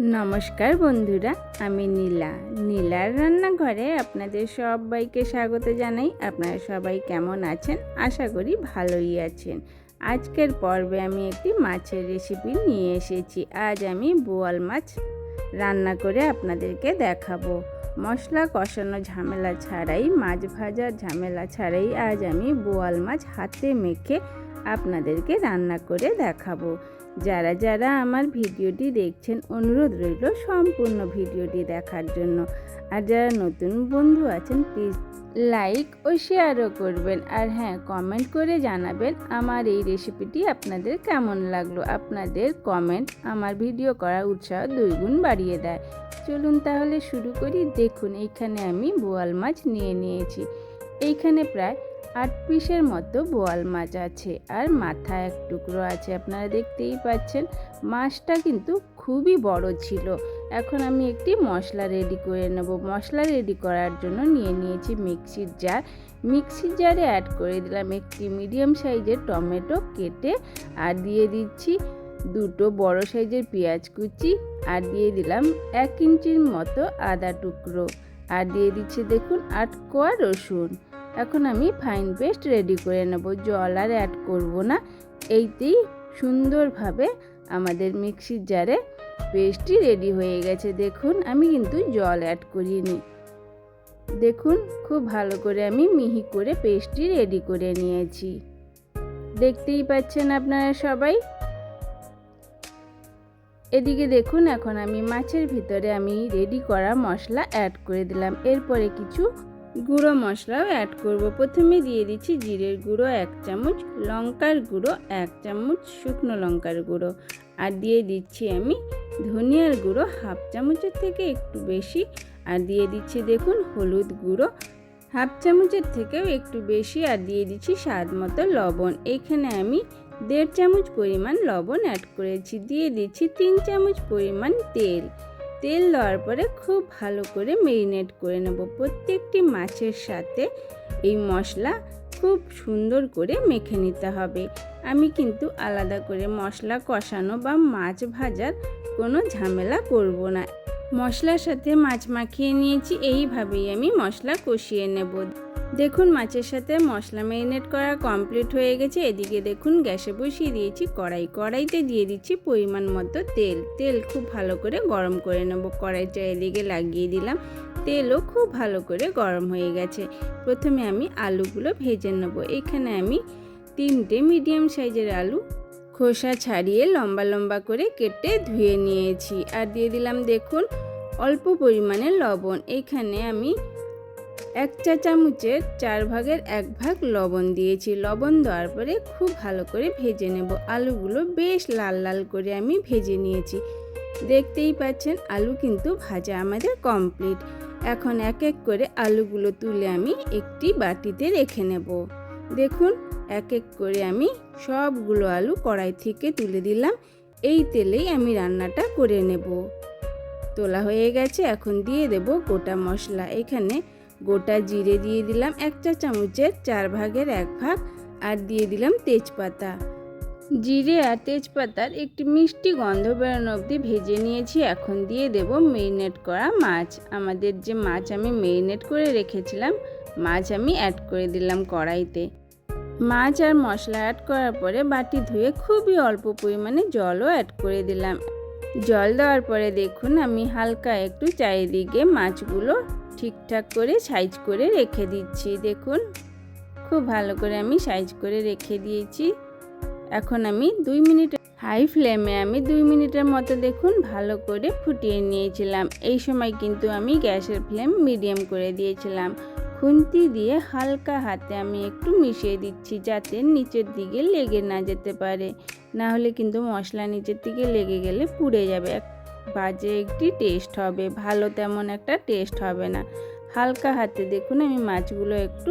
নমস্কার বন্ধুরা, আমি নীলা। নীলার রান্নাঘরে আপনাদের সবাইকে স্বাগত জানাই। আপনারা সবাই কেমন আছেন? আশা করি ভালোই আছেন। আজকের পর্বে আমি একটি মাছের রেসিপি নিয়ে এসেছি। আজ আমি বোয়াল মাছ রান্না করে আপনাদেরকে দেখাবো। মশলা কষানো ঝামেলা ছাড়াই, মাছ ভাজার ঝামেলা ছাড়াই আজ আমি বোয়াল মাছ হাতে মেখে আপনাদেরকে রান্না করে দেখাবো। যারা যারা আমার ভিডিওটি দেখছেন, অনুরোধ রইল সম্পূর্ণ ভিডিওটি দেখার জন্য। আর যারা নতুন বন্ধু আছেন প্লিজ লাইক ও শেয়ারও করবেন। আর হ্যাঁ কমেন্ট করে জানাবেন আমার এই রেসিপিটি আপনাদের কেমন লাগল। আপনাদের কমেন্ট আমার ভিডিও করার উৎসাহ দুইগুণ বাড়িয়ে দেয়। চলুন তাহলে শুরু করি। দেখুন, এইখানে আমি বোয়াল মাছ নিয়ে নিয়েছি। এইখানে প্রায় আট পিসের মতো বোয়াল মাছ আছে আর মাথা এক টুকরো আছে, আপনারা দেখতেই পাচ্ছেন। মাছটা কিন্তু খুবই বড় ছিল। এখন আমি একটি মশলা রেডি করে নেব। মশলা রেডি করার জন্য নিয়ে নিয়েছি মিক্সির জার মিক্সির জারে অ্যাড করে দিলাম একটি মিডিয়াম সাইজের টমেটো কেটে আর দিয়ে দিচ্ছি দুটো বড় সাইজের পেঁয়াজ কুচি আর দিয়ে দিলাম এক ইঞ্চির মতো আদা টুকরো। আর দিয়ে দিচ্ছি দেখুন আট কোয়া রসুন। এখন আমি ফাইন পেস্ট রেডি করে নেব। জল আর অ্যাড করব না। এইতেই সুন্দরভাবে আমাদের মিক্সির জারে পেস্টটি রেডি হয়ে গেছে। দেখুন, আমি কিন্তু জল অ্যাড করিনি। দেখুন, খুব ভালো করে আমি মিহি করে পেস্টটি রেডি করে নিয়েছি। দেখতেই পাচ্ছেন আপনারা সবাই? এদিকে দেখুন, এখন আমি মাছের ভিতরে আমি রেডি করা মশলা অ্যাড করে দিলাম। এরপরে কিছু গুঁড়ো মশলাও অ্যাড করব। প্রথমে দিয়ে দিচ্ছি জিরের গুঁড়ো এক চামচ, লঙ্কার গুঁড়ো এক চামচ, শুকনো লঙ্কার গুঁড়ো। আর দিয়ে দিচ্ছি আমি ধনিয়ার গুঁড়ো হাফ চামচের থেকে একটু বেশি। আর দিয়ে দিচ্ছি দেখুন হলুদ গুঁড়ো হাফ চামচের থেকেও একটু বেশি। আর দিয়ে দিচ্ছি স্বাদ মতো লবণ। এখানে আমি দেড় চামচ পরিমাণ লবণ অ্যাড করেছি। দিয়ে দিচ্ছি তিন চামচ পরিমাণ তেল। তেল দেওয়ার পরে খুব ভালো করে মেরিনেট করে নেব। প্রত্যেকটি মাছের সাথে এই মশলা খুব সুন্দর করে মেখে নিতে হবে। আমি কিন্তু আলাদা করে মশলা কষানো বা মাছ ভাজার কোনো ঝামেলা করব না। মশলার সাথে মাছ মাখিয়ে নিয়েছি, এইভাবেই আমি মশলা কষিয়ে নেব। দেখুন, মাছের সাথে মশলা ম্যারিনেট করা কমপ্লিট হয়ে গেছে। এদিকে দেখুন, গ্যাসে বসিয়ে দিয়েছি কড়াই। কড়াইতে দিয়ে দিচ্ছি পরিমাণ মতো তেল। তেল খুব ভালো করে গরম করে নেব। কড়াইটা এদিকে লাগিয়ে দিলাম। তেলও খুব ভালো করে গরম হয়ে গেছে। প্রথমে আমি আলুগুলো ভেজে নেব। এখানে আমি তিনটে মিডিয়াম সাইজের আলু খোসা ছাড়িয়ে লম্বা লম্বা করে কেটে ধুয়ে নিয়েছি। আর দিয়ে দিলাম, দেখুন, অল্প পরিমাণে লবণ। এখানে আমি এক চা চামচের চার ভাগের এক ভাগ লবণ দিয়েছি। লবণ দেওয়ার পরে খুব ভালো করে ভেজে নেব। আলুগুলো বেশ লাল লাল করে আমি ভেজে নিয়েছি। দেখতেই পাচ্ছেন, আলু কিন্তু ভাজা আমাদের কমপ্লিট। এখন এক এক করে আলুগুলো তুলে আমি একটি বাটিতে রেখে নেব। দেখুন, এক এক করে আমি সবগুলো আলু কড়াই থেকে তুলে দিলাম। এই তেলেই আমি রান্নাটা করে নেব। তোলা হয়ে গেছে, এখন দিয়ে দেব গোটা মশলা। এখানে গোটা জিরে দিয়ে দিলাম এক চা চামচের চার ভাগের এক ভাগ আর দিয়ে দিলাম তেজপাতা। জিরে আর তেজপাতার একটি মিষ্টি গন্ধ বেরোনো অবধি ভেজে নিয়েছি। এখন দিয়ে দেব মেরিনেট করা মাছ। আমাদের যে মাছ আমি মেরিনেট করে রেখেছিলাম, মাছ আমি অ্যাড করে দিলাম কড়াইতে। মাছ আর মশলা অ্যাড করার পরে বাটি ধুয়ে খুবই অল্প পরিমাণে জলও অ্যাড করে দিলাম। জল দেওয়ার পরে দেখুন আমি হালকা একটু চারিদিকে মাছগুলো ঠিকঠাক করে সাইজ করে রেখে দিচ্ছি, দেখুন। খুব ভালো করে আমি সাইজ করে রেখে দিয়েছি। এখন আমি দুই মিনিট হাই ফ্লেমে আমি দুই মিনিটের মতো, দেখুন, ভালো করে ফুটিয়ে নিয়েছিলাম। এই সময় কিন্তু আমি গ্যাসের ফ্লেম মিডিয়াম করে দিয়েছিলাম। খুন্তি দিয়ে হালকা হাতে আমি একটু মিশিয়ে দিচ্ছি যাতে নিচের দিকে লেগে না যেতে পারে। না হলে কিন্তু মশলা নিচের দিকে লেগে গেলে পুড়ে যাবে। বাজে একটি টেস্ট হবে, ভালো তেমন একটা টেস্ট হবে না। হালকা হাতে দেখুন, আমি মাছগুলো একটু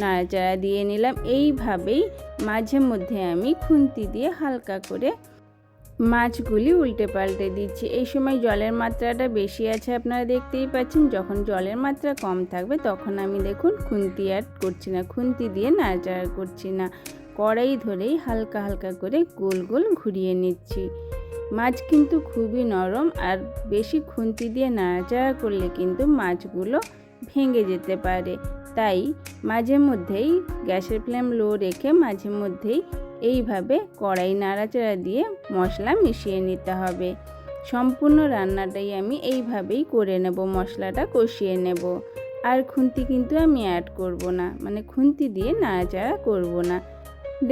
নাড়াচাড়া দিয়ে নিলাম। এইভাবেই মাঝে মধ্যে আমি খুন্তি দিয়ে হালকা করে মাছগুলি উল্টে পাল্টে দিচ্ছি। এই সময় জলের মাত্রাটা বেশি আছে, আপনারা দেখতেই পাচ্ছেন, যখন জলের মাত্রা কম থাকবে, তখন আমি দেখুন খুন্তি অ্যাড করছি না, খুন্তি দিয়ে নাড়াচাড়া করছি না। কড়াই ধরেই হালকা হালকা করে গোল গোল ঘুরিয়ে নিচ্ছি। মাছ কিন্তু খুবই নরম আর বেশি খুন্তি দিয়ে নাড়াচাড়া করলে কিন্তু মাছগুলো ভেঙে যেতে পারে। তাই মাঝে মধ্যেই গ্যাসের ফ্লেম লো রেখে মাঝে মধ্যেই এইভাবে কড়াই নাড়াচাড়া দিয়ে মশলা মিশিয়ে নিতে হবে। সম্পূর্ণ রান্নাটাই আমি এইভাবেই করে নেব, মশলাটা কষিয়ে নেব। আর খুন্তি কিন্তু আমি অ্যাড করব না মানে খুন্তি দিয়ে নাড়াচাড়া করব না।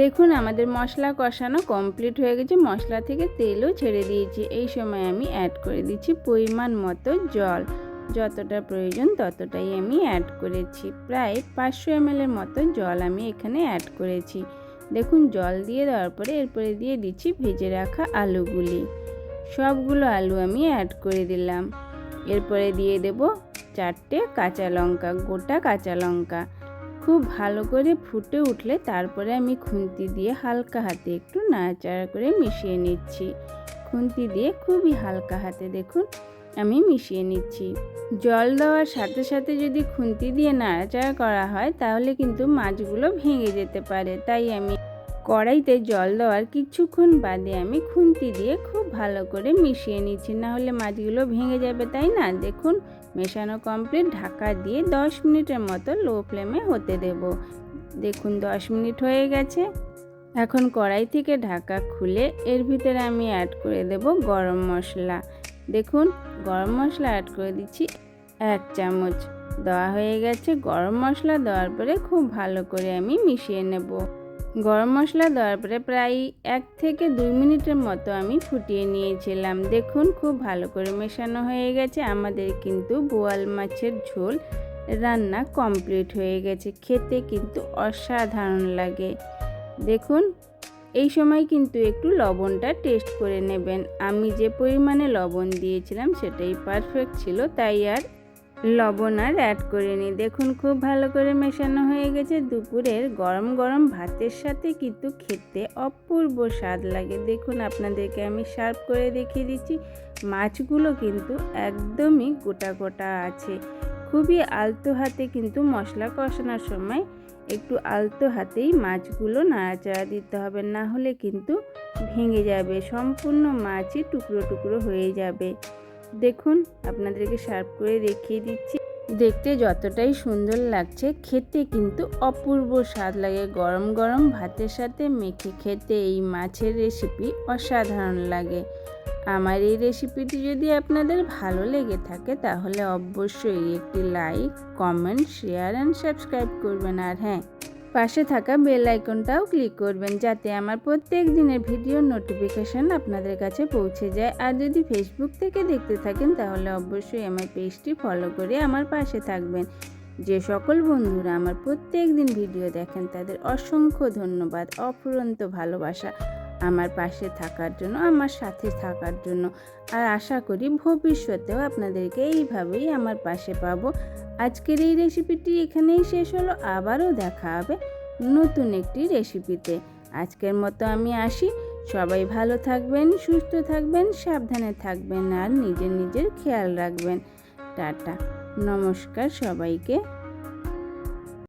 দেখুন, আমাদের মশলা কষানো কমপ্লিট হয়ে গেছে। মশলা থেকে তেলও ছেড়ে দিয়েছি। এই সময় আমি অ্যাড করে দিচ্ছি পরিমাণ মতো জল। যতটা প্রয়োজন ততটাই আমি অ্যাড করেছি। প্রায় পাঁচশো এমএলের মতো জল আমি এখানে অ্যাড করেছি। দেখুন, জল দিয়ে দেওয়ার পরে এরপরে দিয়ে দিচ্ছি ভেজে রাখা আলুগুলি। সবগুলো আলু আমি অ্যাড করে দিলাম। এরপরে দিয়ে দেব চারটে কাঁচা লঙ্কা, গোটা কাঁচা লঙ্কা। খুব ভালো করে ফুটে উঠলে তারপরে আমি খুন্তি দিয়ে হালকা হাতে একটু নাড়াচাড়া করে মিশিয়ে নিচ্ছি। খুন্তি দিয়ে খুবই হালকা হাতে দেখুন, আমি মিশিয়ে নিচ্ছি। জল দেওয়ার সাথে সাথে যদি খুন্তি দিয়ে নাড়াচাড়া করা হয় তাহলে কিন্তু মাছগুলো ভেঙে যেতে পারে, তাই আমি কড়াইতে জল দেওয়ার কিছুক্ষণ বাদে আমি খুন্তি দিয়ে খুব ভালো করে মিশিয়ে নিচ্ছি। না হলে মাছগুলো ভেঙে যাবে, তাই না? দেখুন, মেশানো কমপ্লিট ঢাকা দিয়ে দশ মিনিটের মতো লো ফ্লেমে হতে দেব। দেখুন, দশ মিনিট হয়ে গেছে। এখন কড়াই থেকে ঢাকা খুলে এর ভিতরে আমি অ্যাড করে দেব গরম মশলা। দেখুন, গরম মশলা অ্যাড করে দিচ্ছি এক চামচ। দেওয়া হয়ে গেছে গরম মশলা, দেওয়ার পরে খুব ভালো করে আমি মিশিয়ে নেব। গরম মশলা দেওয়ার পরে প্রায় এক থেকে দুই মিনিটের মতো আমি ফুটিয়ে নিয়েছিলাম। দেখুন, খুব ভালো করে মেশানো হয়ে গেছে। আমাদের কিন্তু বোয়াল মাছের ঝোল রান্না কমপ্লিট হয়ে গেছে। খেতে কিন্তু অসাধারণ লাগে। দেখুন, এই সময় কিন্তু একটু লবণটা টেস্ট করে নেবেন। আমি যে পরিমাণে লবণ দিয়েছিলাম, সেটাই পারফেক্ট ছিল, তাই আর লবণ আর অ্যাড করে নিই। দেখুন, খুব ভালো করে মেশানো হয়ে গেছে। দুপুরের গরম গরম ভাতের সাথে কিন্তু খেতে অপূর্ব স্বাদ লাগে। দেখুন, আপনাদেরকে আমি সার্ভ করে দেখিয়ে দিচ্ছি। মাছগুলো কিন্তু একদমই গোটা গোটা আছে। খুবই আলতো হাতে কিন্তু মশলা কষানোর সময় একটু আলতো হাতেই মাছগুলো নাড়াচাড়া দিতে হবে। না হলে কিন্তু ভেঙে যাবে। সম্পূর্ণ মাছই টুকরো টুকরো হয়ে যাবে। দেখুন, আপনাদেরকে সার্ভ করে দেখিয়ে দিচ্ছি। দেখতে যতটাই সুন্দর লাগছে, খেতে কিন্তু অপূর্ব স্বাদ লাগে। গরম গরম ভাতের সাথে মেখে খেতে এই মাছের রেসিপি অসাধারণ লাগে। আমার এই রেসিপিটি যদি আপনাদের ভালো লেগে থাকে, তাহলে অবশ্যই একটি like comment share and subscribe করবেন। আর হ্যাঁ পাশে থাকা বেল আইকনটাও ক্লিক করবেন যাতে আমার প্রত্যেক দিনের ভিডিওর নোটিফিকেশান আপনাদের কাছে পৌঁছে যায়। আর যদি ফেসবুক থেকে দেখতে থাকেন তাহলে অবশ্যই আমার পেজটি ফলো করে আমার পাশে থাকবেন। যে সকল বন্ধুরা আমার প্রত্যেক দিন ভিডিও দেখেন তাদের অসংখ্য ধন্যবাদ। অফুরন্ত ভালোবাসা। আমার পাশে থাকার জন্য, আমার সাথে থাকার জন্য। আর আশা করি ভবিষ্যতেও আপনাদেরকে এইভাবেই আমার পাশে পাবো। আজকের এই রেসিপিটি এখানেই শেষ হলো। আবারও দেখা হবে নতুন একটি রেসিপিতে আজকের মতো আমি আসি। সবাই ভালো থাকবেন, সুস্থ থাকবেন, সাবধানে থাকবেন আর নিজের নিজের খেয়াল রাখবেন। টাটা। নমস্কার সবাইকে।